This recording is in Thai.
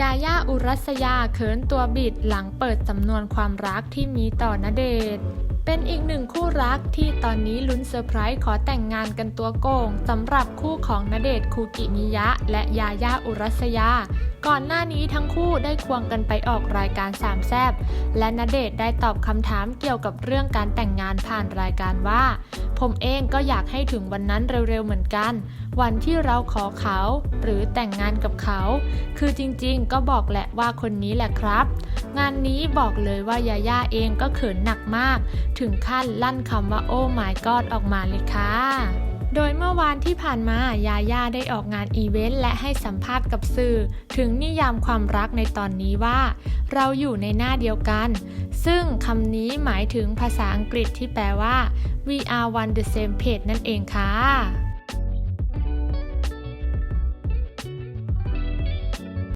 ยาย่าอุรัสยาเขินตัวบิดหลังเปิดสำนวนความรักที่มีต่อณเดชเป็นอีกหนึ่งคู่รักที่ตอนนี้ลุ้นเซอร์ไพรส์ขอแต่งงานกันตัวโกงสำหรับคู่ของณเดชคูกิมิยะ และยาย่าอุรัสยา ก่อนหน้านี้ทั้งคู่ได้ควงกันไปออกรายการสามแซบและณเดชได้ตอบคำถามเกี่ยวกับเรื่องการแต่งงานผ่านรายการว่า ผมเองก็อยากให้ถึงวันนั้นเร็วๆเหมือนกัน วันที่เราขอเขา หรือแต่งงานกับเขา คือจริงๆ ก็บอกแหละว่าคนนี้แหละครับ งานนี้บอกเลยว่ายาย่าเองก็เขินหนักมาก ถึงขั้นลั่นคำว่าโอ้ my god ออกมาเลยค่ะโดยเมื่อวานที่ผ่านมายาย่าได้ออกงานอีเวนต์และให้สัมภาษณ์กับสื่อถึงนิยามความรักในตอนนี้ว่า เราอยู่ในหน้าเดียวกัน ซึ่งคำนี้หมายถึงภาษาอังกฤษที่แปลว่า we are one the same page นั่นเองค่ะ